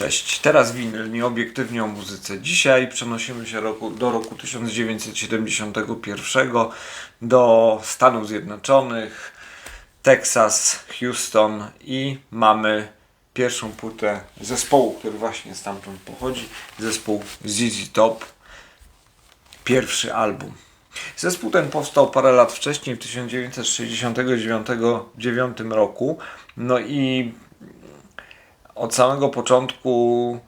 Cześć, teraz winyl, nieobiektywnie o muzyce. Dzisiaj przenosimy się roku, do roku 1971, do Stanów Zjednoczonych, Texas, Houston i mamy pierwszą płytę zespołu, który właśnie stamtąd pochodzi, zespół ZZ Top, pierwszy album. Zespół ten powstał parę lat wcześniej, w 1969 roku, no i od samego początku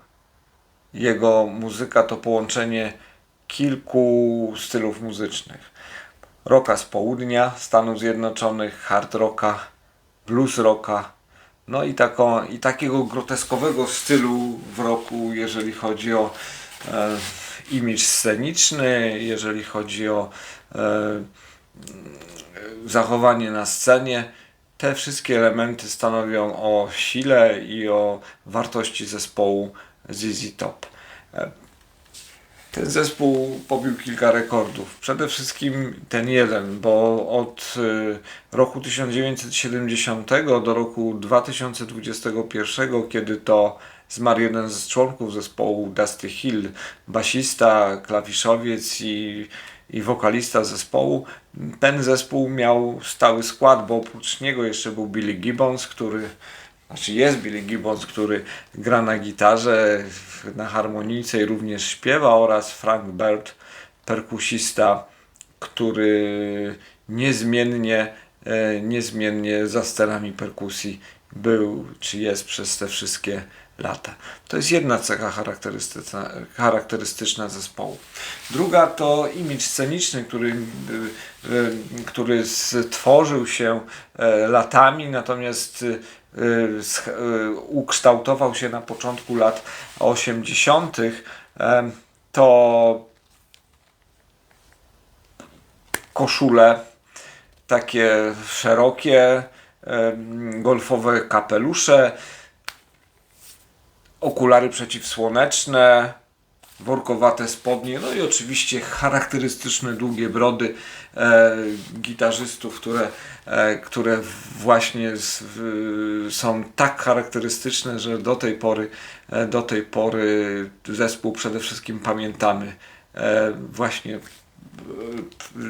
jego muzyka to połączenie kilku stylów muzycznych. Rocka z południa Stanów Zjednoczonych, hard rocka, blues rocka, no i, i takiego groteskowego stylu w roku, jeżeli chodzi o e, imidż sceniczny, jeżeli chodzi o e, zachowanie na scenie. Te wszystkie elementy stanowią o sile i o wartości zespołu ZZ Top. E, Ten zespół pobił kilka rekordów. Przede wszystkim ten jeden, bo od y, roku 1970 do roku 2021, kiedy to zmarł jeden z członków zespołu Dusty Hill, basista, klawiszowiec i, i wokalista zespołu, ten zespół miał stały skład, bo oprócz niego jeszcze był Billy Gibbons, który znaczy jest Billy Gibbons, który gra na gitarze, na harmonijce i również śpiewa oraz Frank Bird, perkusista, który niezmiennie, e, niezmiennie za sterami perkusji był czy jest przez te wszystkie lata. To jest jedna cecha charakterystyczna, charakterystyczna zespołu. Druga to imidż sceniczny, który, y, który stworzył się e, latami, natomiast y, ukształtował się na początku lat 80. em, To koszule takie szerokie, golfowe kapelusze, okulary przeciwsłoneczne, workowate spodnie, no i oczywiście charakterystyczne długie brody e, gitarzystów, które, e, które właśnie z, w, są tak charakterystyczne, że do tej pory, e, do tej pory zespół przede wszystkim pamiętamy e, właśnie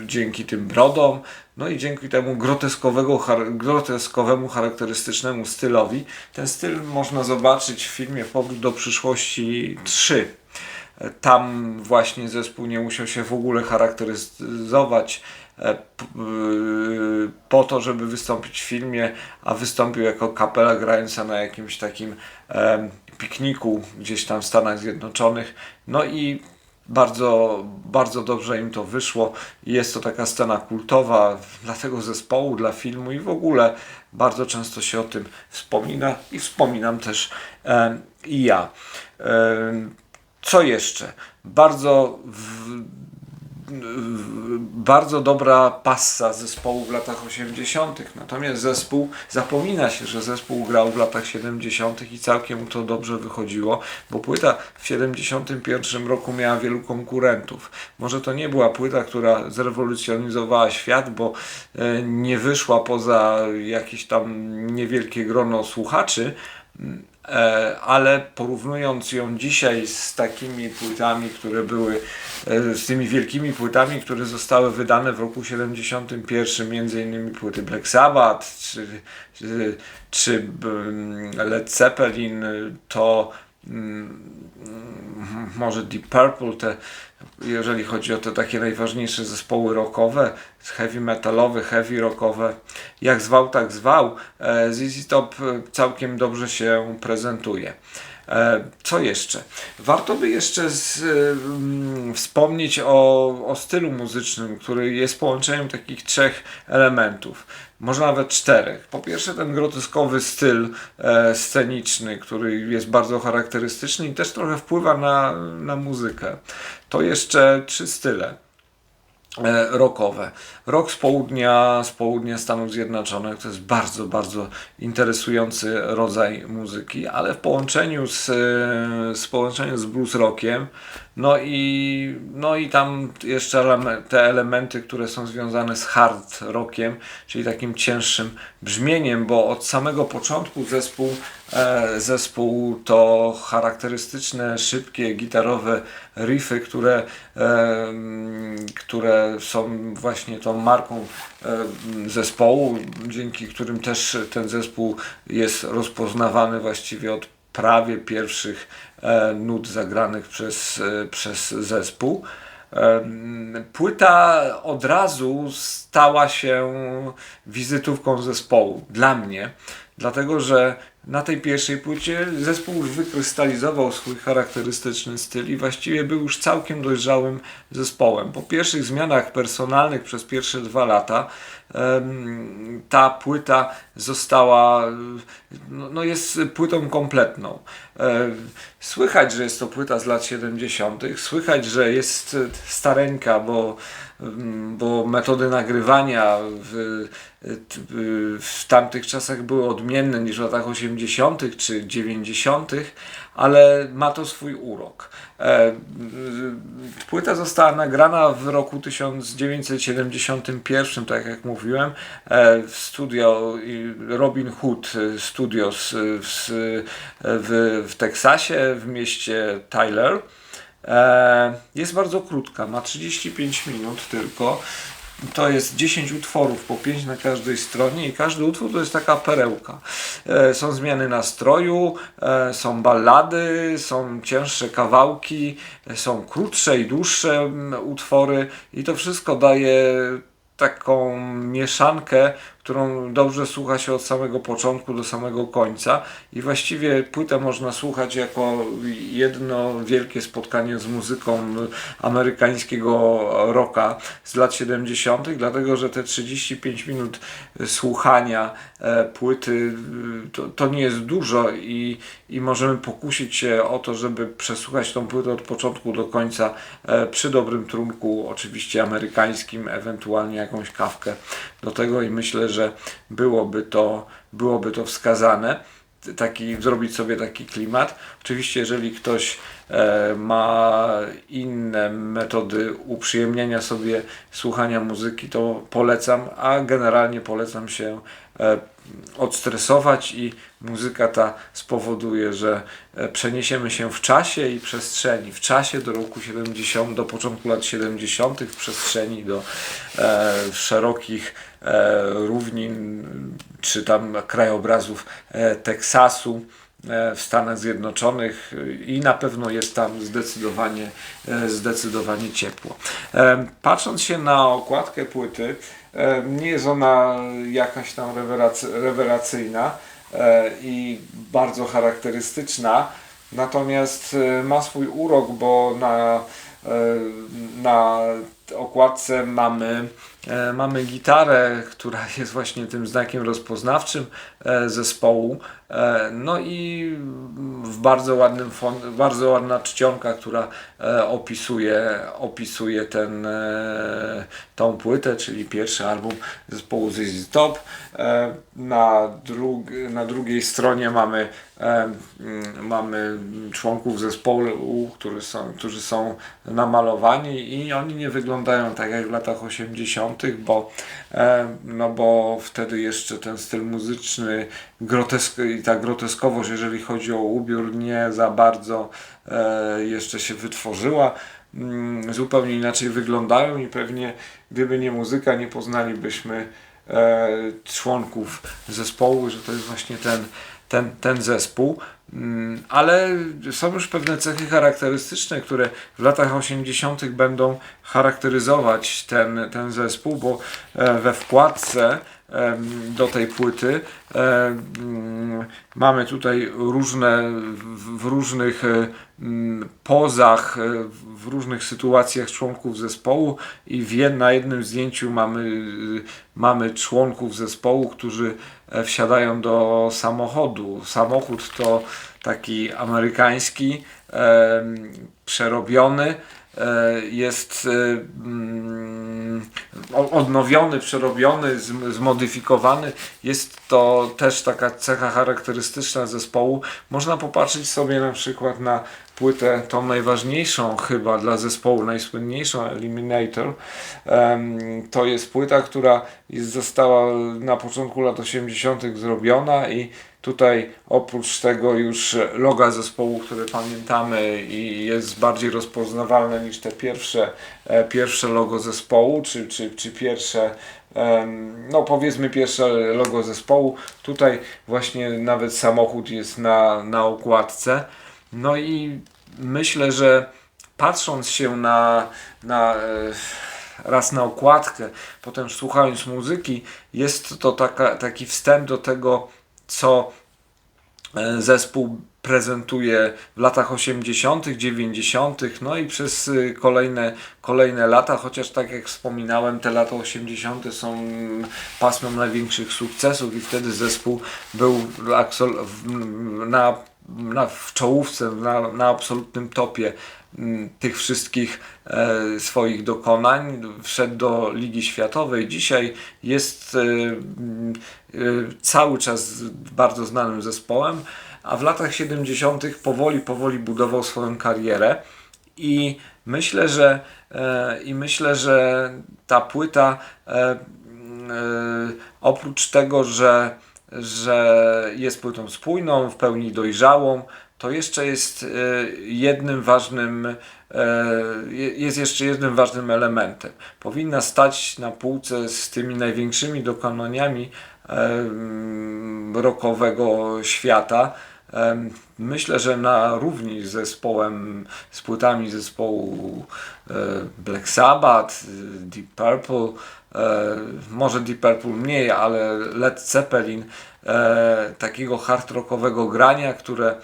dzięki tym brodom, no i dzięki temu groteskowego, groteskowemu, charakterystycznemu stylowi. Ten styl można zobaczyć w filmie Powrót do przyszłości 3. Tam właśnie zespół nie musiał się w ogóle charakteryzować e, po to, żeby wystąpić w filmie, a wystąpił jako kapela grająca na jakimś takim pikniku gdzieś tam w Stanach Zjednoczonych. No i bardzo, bardzo dobrze im to wyszło. Jest to taka scena kultowa dla tego zespołu, dla filmu i w ogóle bardzo często się o tym wspomina i wspominam też em, i ja. Em, co jeszcze? Bardzo w- bardzo dobra passa zespołu w latach 80. Natomiast zespół zapomina się, że zespół grał w latach 70. i całkiem to dobrze wychodziło, bo płyta w 71 roku miała wielu konkurentów. Może to nie była płyta, która zrewolucjonizowała świat, bo e, nie wyszła poza jakieś tam niewielkie grono słuchaczy, ale porównując ją dzisiaj z takimi płytami, które były, e, z tymi wielkimi płytami, które zostały wydane w roku 71, między innymi płyty Black Sabbath czy, czy, czy mm, Led Zeppelin, to może Deep Purple, te, jeżeli chodzi o te takie najważniejsze zespoły rockowe, heavy metalowe, heavy rockowe, jak zwał, tak zwał, e, ZZ Top e, całkiem dobrze się prezentuje. E, Co jeszcze? Warto by jeszcze z, mm, wspomnieć o, o stylu muzycznym, który jest połączeniem takich trzech elementów, może nawet czterech. Po pierwsze ten groteskowy styl e, sceniczny, który jest bardzo charakterystyczny i też trochę wpływa na, na muzykę. To jeszcze trzy style e, rockowe. Rock z południa, z południa Stanów Zjednoczonych to jest bardzo, bardzo interesujący rodzaj muzyki, ale w połączeniu z, e, z połączeniu z blues rockiem, no i, no i tam jeszcze te elementy, które są związane z hard rockiem, czyli takim cięższym brzmieniem, bo od samego początku zespół e, zespół to charakterystyczne, szybkie, gitarowe riffy, które, e, które są właśnie tą marką e, zespołu, dzięki którym też ten zespół jest rozpoznawany właściwie od prawie pierwszych e, nut zagranych przez, e, przez zespół. Em, Płyta od razu stała się wizytówką zespołu dla mnie, dlatego że na tej pierwszej płycie zespół już wykrystalizował swój charakterystyczny styl i właściwie był już całkiem dojrzałym zespołem. Po pierwszych zmianach personalnych przez pierwsze dwa lata ta płyta została, no, no jest płytą kompletną. E, Słychać, że jest to płyta z lat 70., słychać, że jest stareńka, bo, mm, bo metody nagrywania w, w tamtych czasach były odmienne niż w latach 80. czy 90., ale ma to swój urok. E, Płyta została nagrana w roku 1971, tak jak mówiłem, e, w studio Robin Hood Studios w, w, w Teksasie, w mieście Tyler. E, Jest bardzo krótka, ma 35 minut tylko. To jest 10 utworów, po 5 na każdej stronie i każdy utwór to jest taka perełka. E, Są zmiany nastroju, e, są ballady, są cięższe kawałki, są krótsze i dłuższe mm, utwory i to wszystko daje taką mieszankę, którą dobrze słucha się od samego początku do samego końca i właściwie płytę można słuchać jako jedno wielkie spotkanie z muzyką amerykańskiego rocka z lat 70., dlatego że te 35 minut słuchania e, płyty e, to, to nie jest dużo i, i możemy pokusić się o to, żeby przesłuchać tą płytę od początku do końca e, przy dobrym trunku, oczywiście amerykańskim, ewentualnie jakąś kawkę do tego i myślę, że byłoby to, byłoby to wskazane taki, zrobić sobie taki klimat. Oczywiście, jeżeli ktoś e, ma inne metody uprzyjemniania sobie słuchania muzyki, to polecam, a generalnie polecam się e, odstresować i muzyka ta spowoduje, że e, przeniesiemy się w czasie i przestrzeni. W czasie do roku 70, do początku lat 70., w przestrzeni do szerokich e, równin czy tam krajobrazów e, Teksasu e, w Stanach Zjednoczonych i na pewno jest tam zdecydowanie, e, zdecydowanie ciepło. E, Patrząc się na okładkę płyty, e, nie jest ona jakaś tam rewelacy- rewelacyjna e, i bardzo charakterystyczna, natomiast e, ma swój urok, bo na, e, na okładce mamy, e, mamy gitarę, która jest właśnie tym znakiem rozpoznawczym e, zespołu. E, No i w bardzo ładnym fon, bardzo ładna czcionka, która e, opisuje, opisuje ten, e, tą płytę, czyli pierwszy album zespołu ZZ Top. E, Na, drug, na drugiej stronie mamy, e, mm, mamy członków zespołu, którzy są, którzy są namalowani i oni nie wyglądają tak jak w latach 80., bo, e, no bo wtedy jeszcze ten styl muzyczny grotesk, i ta groteskowość, jeżeli chodzi o ubiór, nie za bardzo e, jeszcze się wytworzyła. Mm, Zupełnie inaczej wyglądają i pewnie gdyby nie muzyka, nie poznalibyśmy e, członków zespołu, że to jest właśnie ten, ten, ten zespół. Mm, Ale są już pewne cechy charakterystyczne, które w latach 80. będą charakteryzować ten, ten zespół, bo e, we wkładce do tej płyty mamy tutaj różne, w, różnych pozach, e, w różnych sytuacjach członków zespołu i w na jednym zdjęciu mamy, mamy członków zespołu, którzy e, wsiadają do samochodu. Samochód to taki amerykański, przerobiony, jest e, mm, odnowiony, przerobiony, zm- zmodyfikowany. Jest to też taka cecha charakterystyczna zespołu. Można popatrzeć sobie na przykład na płytę, tą najważniejszą chyba dla zespołu, najsłynniejszą Eliminator. To jest płyta, która została na początku lat 80. zrobiona i Tutaj oprócz tego już loga zespołu, które pamiętamy i jest bardziej rozpoznawalne niż te pierwsze, e, pierwsze logo zespołu, czy, czy, czy pierwsze, no powiedzmy pierwsze logo zespołu. Tutaj właśnie nawet samochód jest na, na okładce. No i myślę, że patrząc się na, na e, raz na okładkę, potem słuchając muzyki, jest to taka, taki wstęp do tego, co e, zespół prezentuje w latach 80., 90., no i przez y, kolejne, kolejne lata, chociaż tak jak wspominałem, te lata 80. są pasmem największych sukcesów i wtedy zespół był na, na, w czołówce, na, na absolutnym topie mm, tych wszystkich e, swoich dokonań. Wszedł do Ligi Światowej. Dzisiaj jest e, e, cały czas bardzo znanym zespołem, a w latach 70. powoli, powoli budował swoją karierę. I myślę, że e, i myślę, że ta płyta e, e, oprócz tego, że, że jest płytą spójną, w pełni dojrzałą, to jeszcze jest e, jednym ważnym e, je- jest jeszcze jednym ważnym elementem. Powinna stać na półce z tymi największymi dokonaniami em, rockowego świata. Myślę, że na równi z zespołem, z płytami zespołu e, Black Sabbath, e, Deep Purple, e, może Deep Purple mniej, ale Led Zeppelin, e, takiego hard rockowego grania, które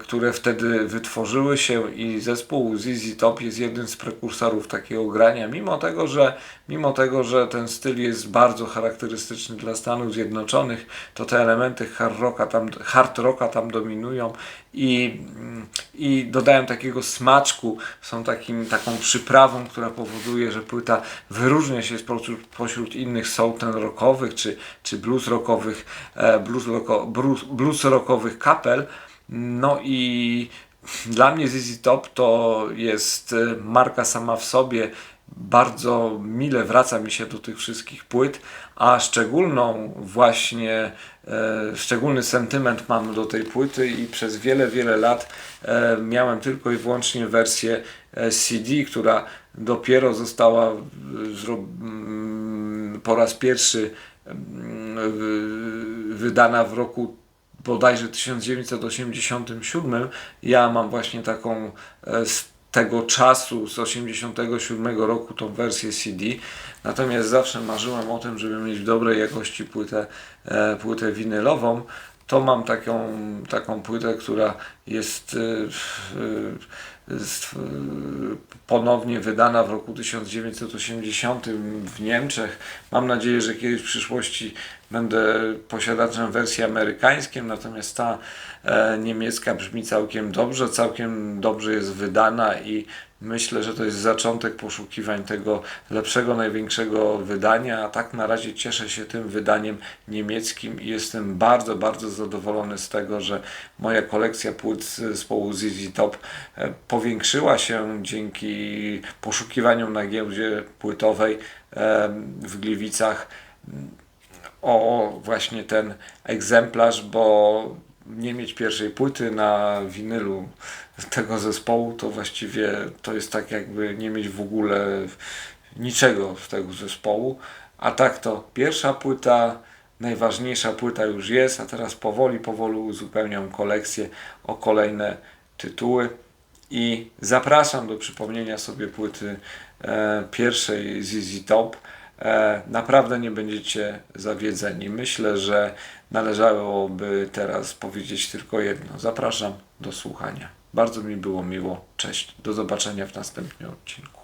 które wtedy wytworzyły się i zespół ZZ Top jest jednym z prekursorów takiego grania, mimo tego, że, mimo tego, że ten styl jest bardzo charakterystyczny dla Stanów Zjednoczonych, to te elementy hard rocka tam, hard rocka tam dominują i, i dodają takiego smaczku, są takim, taką przyprawą, która powoduje, że płyta wyróżnia się spośród, pośród innych soul rockowych czy, czy blues rockowych, e, blues, rocko, blues, blues rockowych kapel. No i dla mnie ZZ Top to jest e, marka sama w sobie. Bardzo mile wraca mi się do tych wszystkich płyt, a szczególną właśnie, e, szczególny sentyment mam do tej płyty i przez wiele, wiele lat e, miałem tylko i wyłącznie wersję CD, która dopiero została mm, po raz pierwszy wy- wydana w roku bodajże 1987. Ja mam właśnie taką e, z tego czasu, z 87 roku, tą wersję CD. Natomiast zawsze marzyłem o tym, żeby mieć w dobrej jakości płytę, e, płytę winylową. To mam taką, taką płytę, która jest e, ponownie wydana w roku 1980 w Niemczech. Mam nadzieję, że kiedyś w przyszłości będę posiadaczem wersji amerykańskiej, natomiast ta e, niemiecka brzmi całkiem dobrze, całkiem dobrze jest wydana i myślę, że to jest zaczątek poszukiwań tego lepszego, największego wydania, a tak na razie cieszę się tym wydaniem niemieckim i jestem bardzo, bardzo zadowolony z tego, że moja kolekcja płyt z zespołu ZZ Top e, powiększyła się dzięki poszukiwaniom na giełdzie płytowej e, w Gliwicach o właśnie ten egzemplarz, bo nie mieć pierwszej płyty na winylu tego zespołu, to właściwie to jest tak jakby nie mieć w ogóle niczego z tego zespołu. A tak to pierwsza płyta, najważniejsza płyta już jest, a teraz powoli, powoli uzupełniam kolekcję o kolejne tytuły. I zapraszam do przypomnienia sobie płyty e, pierwszej ZZ Top. E, naprawdę nie będziecie zawiedzeni. Myślę, że należałoby teraz powiedzieć tylko jedno. Zapraszam do słuchania. Bardzo mi było miło. Cześć. Do zobaczenia w następnym odcinku.